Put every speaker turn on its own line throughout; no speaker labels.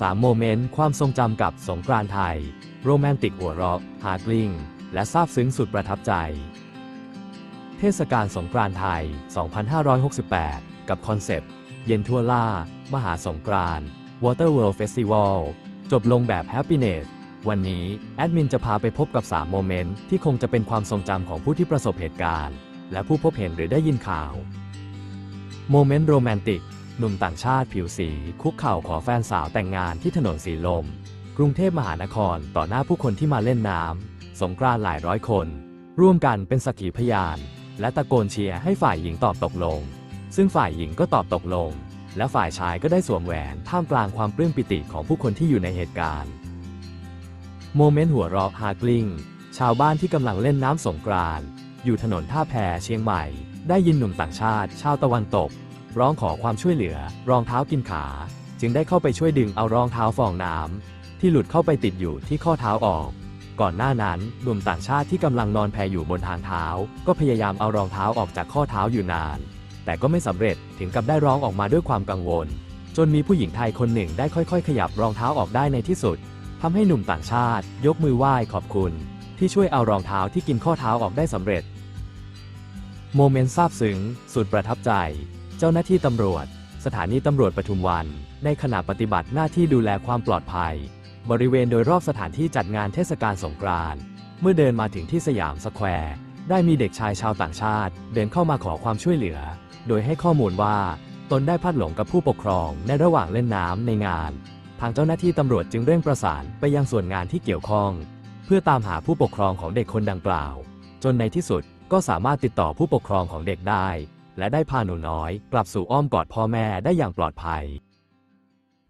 3 โมเมนต์ ความทรงจำกับสงกรานต์ไทย โรแมนติกหัวเราะฮาร์กลิง และซาบซึ้งสุดประทับใจ เทศกาลสงกรานต์ไทย 2568 กับคอนเซปต์ เย็นทั่วล่า มหาสงกรานต์ Water World Festival จบลงแบบ Happiness วันนี้ แอดมินจะพาไปพบกับ 3 โมเมนต์ ที่คงจะเป็นความทรงจำของผู้ที่ประสบเหตุการณ์ และผู้พบเห็นหรือได้ยินข่าว โมเมนต์โรแมนติก หนุ่มต่างชาติผิวสี คุกเข่าขอแฟนสาวแต่งงานที่ถนนสีลม กรุงเทพมหานครต่อหน้าผู้คนที่มาเล่นน้ำสงกรานต์หลายร้อยคน ร่วมกันเป็นสักขีพยาน และตะโกนเชียร์ให้ฝ่ายหญิงตอบตกลง ซึ่งฝ่ายหญิงก็ตอบตกลง และฝ่ายชายก็ได้สวมแหวนท่ามกลางความปลื้มปิติของผู้คนที่อยู่ในเหตุการณ์โมเมนต์หัวเราะฮากลิงชาวบ้านที่กำลังเล่นน้ำสงกรานต์อยู่ถนนท่าแพเชียงใหม่ ได้ยินหนุ่มต่างชาติ ชาวตะวันตก ร้องขอความช่วยเหลือ รองเท้ากินขา จึงได้เข้าไปช่วยดึงเอารองเท้าฟองน้ำที่หลุดเข้าไปติดอยู่ที่ข้อเท้าออก ก่อนหน้านั้นหนุ่มต่างชาติที่กำลังนอนแพอยู่บนทางเท้า ก็พยายามเอารองเท้าออกจากข้อเท้าอยู่นาน แต่ก็ไม่สำเร็จถึงกับได้ร้องออกมาด้วยความกังวล จนมีผู้หญิงไทยคนหนึ่งได้ค่อยๆ ขยับรองเท้าออกได้ในที่สุดทำให้หนุ่มต่างชาติ ยกมือไหว้ขอบคุณ ที่ช่วยเอารองเท้าที่กินข้อเท้าออกได้สำเร็จโมเมนต์ซาบซึ้งสุดประทับใจ เจ้าหน้าที่ตำรวจ สถานีตำรวจปทุมวัน ในขณะปฏิบัติหน้าที่ดูแลความปลอดภัย บริเวณโดยรอบสถานที่จัดงานเทศกาลสงกรานต์เมื่อเดินมาถึงที่สยามสแควร์ได้มีเด็กชายชาวต่างชาติ เดินเข้ามาขอความช่วยเหลือ โดยให้ข้อมูลว่าตนได้พลัดหลงกับผู้ปกครองในระหว่างเล่นน้ำในงาน ทางเจ้าหน้าที่ตำรวจจึงเร่งประสานไปยังส่วนงานที่เกี่ยวข้อง เพื่อตามหาผู้ปกครองของเด็กคนดังกล่าว จนในที่สุดก็สามารถติดต่อผู้ปกครองของเด็กได้ และได้พาหนูน้อย กลับสู่อ้อมกอดพ่อแม่ได้อย่างปลอดภัย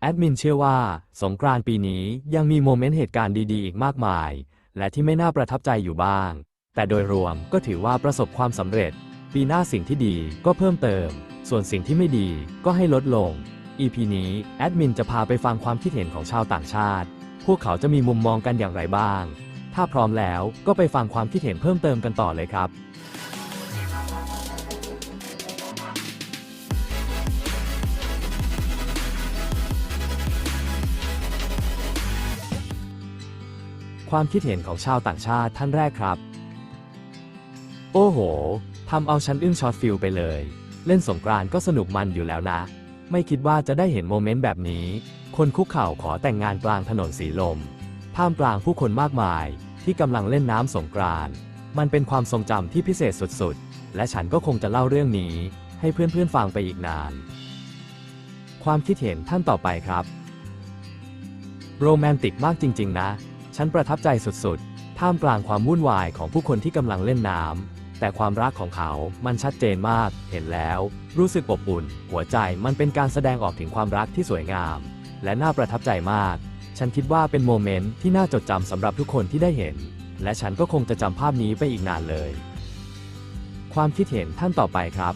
แอดมินเชื่อว่า สงกรานต์ปีนี้ยังมีโมเมนต์เหตุการณ์ดีๆ อีกมากมาย และที่ไม่น่าประทับใจอยู่บ้าง แต่โดยรวมก็ถือว่าประสบความสำเร็จ ปีหน้าสิ่งที่ดีก็เพิ่มเติม ส่วนสิ่งที่ไม่ดีก็ให้ลดลง EP นี้แอดมินจะพาไปฟังความคิดเห็นของชาวต่างชาติ พวกเขาจะมีมุมมองกันอย่างไรบ้าง ถ้าพร้อมแล้วก็ไปฟังความคิดเห็นเพิ่มเติมกันต่อเลยครับ ความคิดเห็นของชาวต่างชาติท่านแรกครับ โอ้โหทำเอาฉันอึ้งช็อตฟิลไปเลย เล่นสงกรานต์ก็สนุกมันอยู่แล้วนะ ไม่คิดว่าจะได้เห็นโมเมนต์แบบนี้ คนคุกเข่าขอแต่งงานกลางถนนสีลม ท่ามกลางผู้คนมากมาย ที่กำลังเล่นน้ำสงกรานต์มันเป็นความทรงจำที่พิเศษสุดๆ และฉันก็คงจะเล่าเรื่องนี้ ให้เพื่อนๆฟังไปอีกนาน ความคิดเห็นท่านต่อไปครับ โรแมนติกมากจริง ๆ นะ ฉันประทับใจสุดๆ ท่ามกลางความวุ่นวายของผู้คนที่กำลังเล่นน้ำ แต่ความรักของเขา มันชัดเจนมาก เห็นแล้ว รู้สึกอบอุ่น หัวใจมันเป็นการแสดงออกถึงความรักที่สวยงาม และน่าประทับใจมาก ฉันคิดว่าเป็นโมเมนต์ที่น่าจดจำสำหรับทุกคนที่ได้เห็น และฉันก็คงจะจำภาพนี้ไปอีกนานเลย ความคิดเห็นท่านต่อไปครับ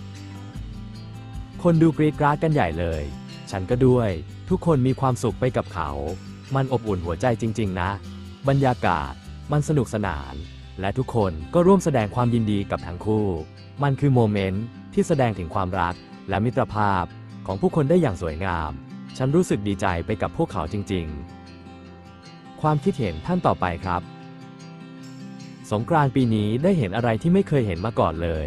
คนดูกรีดกราดกันใหญ่เลย ฉันก็ด้วย ทุกคนมีความสุขไปกับเขา มันอบอุ่นหัวใจจริง ๆ นะ บรรยากาศ มันสนุกสนาน และทุกคนก็ร่วมแสดงความยินดีกับทั้งคู่ มันคือโมเมนต์ที่แสดงถึงความรักและมิตรภาพของผู้คนได้อย่างสวยงาม ฉันรู้สึกดีใจไปกับพวกเขาจริง ๆ ความคิดเห็นท่านต่อไปครับ สงกรานต์ปีนี้ได้เห็นอะไรที่ไม่เคยเห็นมาก่อนเลย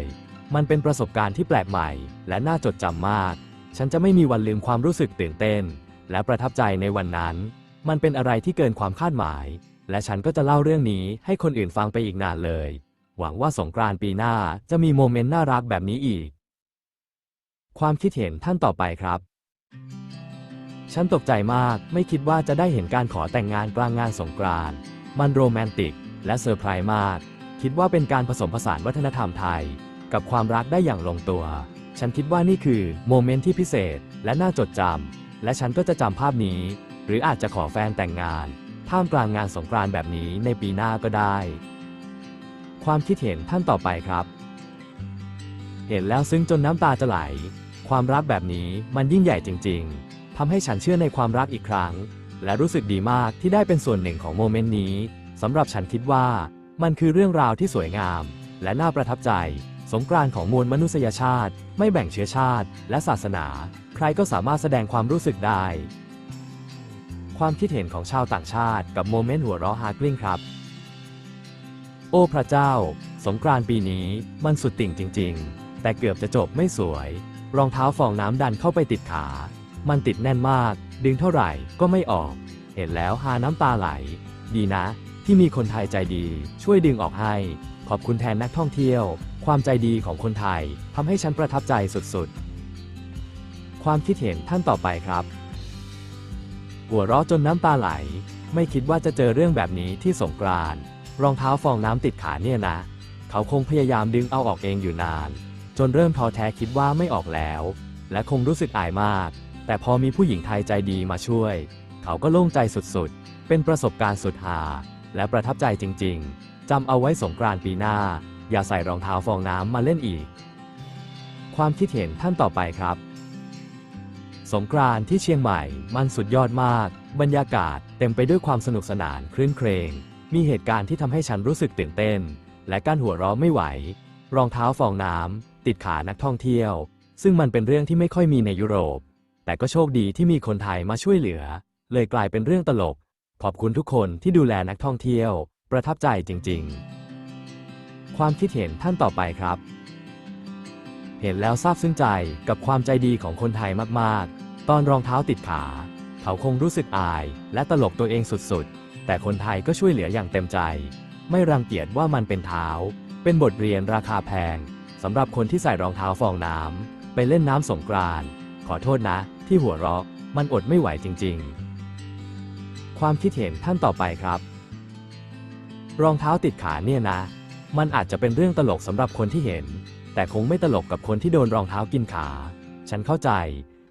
มันเป็นประสบการณ์ที่แปลกใหม่ และน่าจดจำมาก ฉันจะไม่มีวันลืมความรู้สึกตื่นเต้น และประทับใจในวันนั้น มันเป็นอะไรที่เกินความคาดหมาย และฉันก็จะเล่าเรื่องนี้ให้คนอื่นฟังไปอีกนานเลย หวังว่าสงกรานต์ปีหน้าจะมีโมเมนต์น่ารักแบบนี้อีก ความคิดเห็นท่านต่อไปครับ ฉันตกใจมากไม่คิดว่าจะได้เห็นการขอแต่งงานกลางงานสงกรานต์มันโรแมนติก และเซอร์ไพรส์มาก คิดว่าเป็นการผสมผสานวัฒนธรรมไทย กับความรักได้อย่างลงตัว ฉันคิดว่านี่คือโมเมนต์ที่พิเศษและน่าจดจำและฉันก็จะจำภาพนี้ หรืออาจจะขอแฟนแต่งงาน ท่ามกลางงานสงกรานต์แบบนี้ในปีหน้าก็ได้ ความคิดเห็นท่านต่อไปครับ เห็นแล้วซึ้งจนน้ำตาจะไหล ความรักแบบนี้มันยิ่งใหญ่จริง ๆทำให้ฉันเชื่อในความรักอีกครั้ง และรู้สึกดีมากที่ได้เป็นส่วนหนึ่งของโมเมนต์นี้สำหรับฉันคิดว่า มันคือเรื่องราวที่สวยงาม และน่าประทับใจ สงกรานต์ของมวลมนุษยชาติ ไม่แบ่งเชื้อชาติ และศาสนา ใครก็สามารถแสดงความรู้สึกได้ ความคิดเห็นของชาวต่างชาติกับโมเมนต์หัวเราะฮากลิ้งครับ โอ้พระเจ้า สงกรานต์ปีนี้มันสุดติ่งจริง ๆ แต่เกือบจะจบไม่สวย รองเท้าฟองน้ำดันเข้าไปติดขา มันติดแน่นมาก ดึงเท่าไหร่ก็ไม่ออก เห็นแล้วหาน้ำตาไหล ดีนะ ที่มีคนไทยใจดี ช่วยดึงออกให้ ขอบคุณแทนนักท่องเที่ยว ความใจดีของคนไทยทำให้ฉันประทับใจสุดๆ ความคิดเห็นท่านต่อไปครับ หัวเราะจนน้ำตาไหล ไม่คิดว่าจะเจอเรื่องแบบนี้ที่สงกรานต์รองเท้าฟองน้ำติดขาเนี่ยนะ เขาคงพยายามดึงเอาออกเองอยู่นาน จนเริ่มท้อแท้คิดว่าไม่ออกแล้ว และคงรู้สึกอายมาก แต่พอมีผู้หญิงไทยใจดีมาช่วย เขาก็โล่งใจสุดๆ เป็นประสบการณ์สุดหา และประทับใจจริงๆจำเอาไว้สงกรานต์ปีหน้า อย่าใส่รองเท้าฟองน้ำมาเล่นอีก ความคิดเห็นท่านต่อไปครับ สงกรานต์ที่เชียงใหม่มันสุดยอดมาก บรรยากาศเต็มไปด้วยความสนุกสนานคลื่นเครง มีเหตุการณ์ที่ทำให้ฉันรู้สึกตื่นเต้น และกั้นหัวเราะไม่ไหว รองเท้าฟองน้ำติดขานักท่องเที่ยว ซึ่งมันเป็นเรื่องที่ไม่ค่อยมีในยุโรป แต่ก็โชคดีที่มีคนไทยมาช่วยเหลือ เลยกลายเป็นเรื่องตลก ขอบคุณทุกคนที่ดูแลนักท่องเที่ยว ประทับใจจริง ๆ ความคิดเห็นท่านต่อไปครับ เห็นแล้วซาบซึ้งใจกับความใจดีของคนไทยมากๆ ตอนรองเท้าติดขา เขาคงรู้สึกอาย และตลกตัวเองสุดๆ แต่คนไทยก็ช่วยเหลืออย่างเต็มใจ ไม่รังเกียจว่ามันเป็นเท้า เป็นบทเรียนราคาแพงสำหรับคนที่ใส่รองเท้าฟองน้ำไปเล่นน้ำสงกรานต์ขอโทษนะ ที่หัวเราะมันอดไม่ไหวจริงๆ ความคิดเห็นท่านต่อไปครับ รองเท้าติดขาเนี่ยนะ มันอาจจะเป็นเรื่องตลกสำหรับคนที่เห็น แต่คงไม่ตลกกับคนที่โดนรองเท้ากินขา ฉันเข้าใจ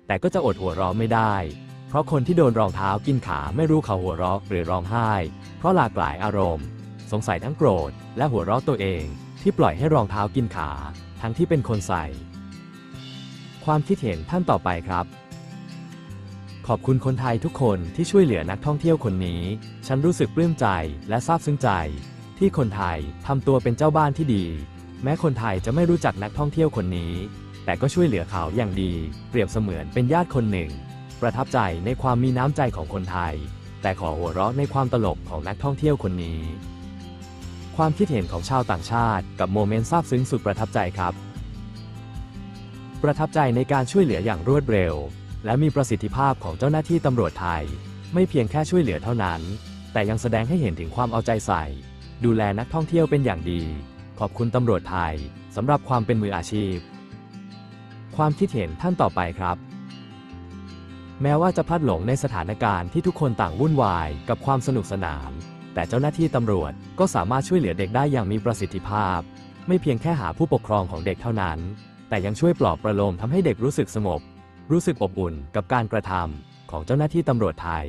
แต่ก็จะอดหัวเราะไม่ได้ เพราะคนที่โดนรองเท้ากินขาไม่รู้เขาหัวเราะหรือร้องไห้ เพราะหลากหลายอารมณ์ สงสัยทั้งโกรธ และหัวเราะตัวเอง ที่ปล่อยให้รองเท้ากินขา ทั้งที่เป็นคนใส่ ความคิดเห็นท่านต่อไปครับ ขอบคุณคนไทยทุกคนที่ช่วยเหลือนักท่องเที่ยวคนนี้ ฉันรู้สึกปลื้มใจและซาบซึ้งใจ ที่คนไทยทำตัวเป็นเจ้าบ้านที่ดี แม้คนไทยจะไม่รู้จักนักท่องเที่ยวคนนี้ แต่ก็ช่วยเหลือเขาอย่างดี เปรียบเสมือนเป็นญาติคนหนึ่ง ประทับใจในความมีน้ำใจของคนไทย แต่ขอหัวเราะในความตลกของนักท่องเที่ยวคนนี้ ความคิดเห็นของชาวต่างชาติ กับโมเมนต์ซาบซึ้งสุดประทับใจครับ ประทับใจในการช่วยเหลืออย่างรวดเร็ว และมีประสิทธิภาพของเจ้าหน้าที่ตำรวจไทย ไม่เพียงแค่ช่วยเหลือเท่านั้น แต่ยังแสดงให้เห็นถึงความเอาใจใส่ ดูแลนักท่องเที่ยวเป็นอย่างดี ขอบคุณตำรวจไทยสำหรับความเป็นมืออาชีพ ความคิดเห็นท่านต่อไปครับ แม้ว่าจะพลัดหลงในสถานการณ์ที่ทุกคนต่างวุ่นวายกับความสนุกสนาน แต่เจ้าหน้าที่ตำรวจก็สามารถช่วยเหลือเด็กได้อย่างมีประสิทธิภาพ ไม่เพียงแค่หาผู้ปกครองของเด็กเท่านั้น แต่ยังช่วยปลอบประโลมทำให้เด็กรู้สึกสงบ รู้สึกอบอุ่นกับการกระทำของเจ้าหน้าที่ตำรวจไทย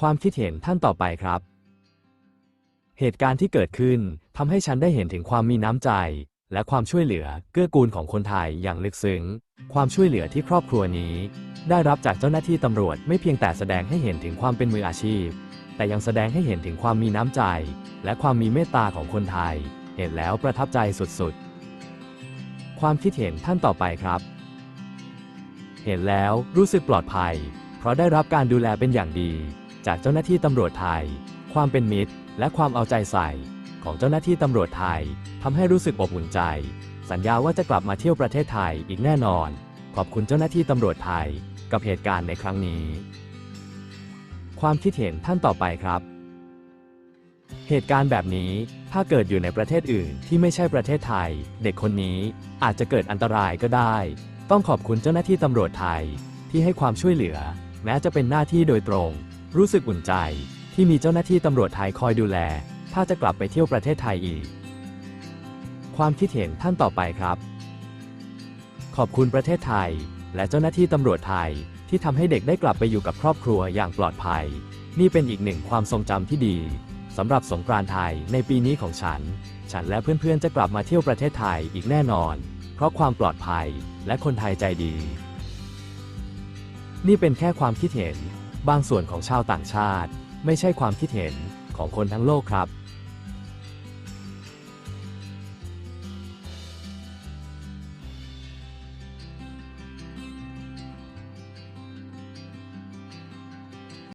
ความคิดเห็นท่านต่อไปครับ เหตุการณ์ที่เกิดขึ้นทำให้ฉันได้เห็นถึงความมีน้ำใจ และความช่วยเหลือเกื้อกูลของคนไทยอย่างลึกซึ้ง ความช่วยเหลือที่ครอบครัวนี้ ได้รับจากเจ้าหน้าที่ตำรวจไม่เพียงแต่แสดงให้เห็นถึงความเป็นมืออาชีพ แต่ยังแสดงให้เห็นถึงความมีน้ำใจ และความมีเมตตาของคนไทย เห็นแล้วประทับใจสุดๆ ความคิดเห็นท่านต่อไปครับ เห็นแล้วรู้สึกปลอดภัย เพราะได้รับการดูแลเป็นอย่างดี จากเจ้าหน้าที่ตำรวจไทย ความเป็นมิตร และความเอาใจใส่ ของเจ้าหน้าที่ตำรวจไทยทำให้รู้สึกอบอุ่นใจ สัญญาว่าจะกลับมาเที่ยวประเทศไทยอีกแน่นอน ขอบคุณเจ้าหน้าที่ตำรวจไทย กับเหตุการณ์ในครั้งนี้ ความคิดเห็นท่านต่อไปครับ เหตุการณ์แบบนี้ถ้าเกิดอยู่ในประเทศอื่นที่ไม่ใช่ประเทศไทย เด็กคนนี้อาจจะเกิดอันตรายก็ได้ ต้องขอบคุณเจ้าหน้าที่ตำรวจไทยที่ให้ความช่วยเหลือ แม้จะเป็นหน้าที่โดยตรง รู้สึกอุ่นใจ ที่มีเจ้าหน้าที่ตำรวจไทยคอยดูแล ถ้าจะกลับไปเที่ยวประเทศไทยอีก ความคิดเห็นท่านต่อไปครับ ขอบคุณประเทศไทย และเจ้าหน้าที่ตำรวจไทยที่ทำให้เด็กได้กลับไปอยู่กับครอบครัวอย่างปลอดภัย นี่เป็นอีกหนึ่งความทรงจำที่ดีสำหรับสงกรานต์ไทยในปีนี้ของฉัน ฉันและเพื่อนๆจะกลับมาเที่ยวประเทศไทยอีกแน่นอน เพราะความปลอดภัยและคนไทยใจดี นี่เป็นแค่ความคิดเห็น บางส่วนของชาวต่างชาติ ไม่ใช่ความคิดเห็นของคนทั้งโลกครับ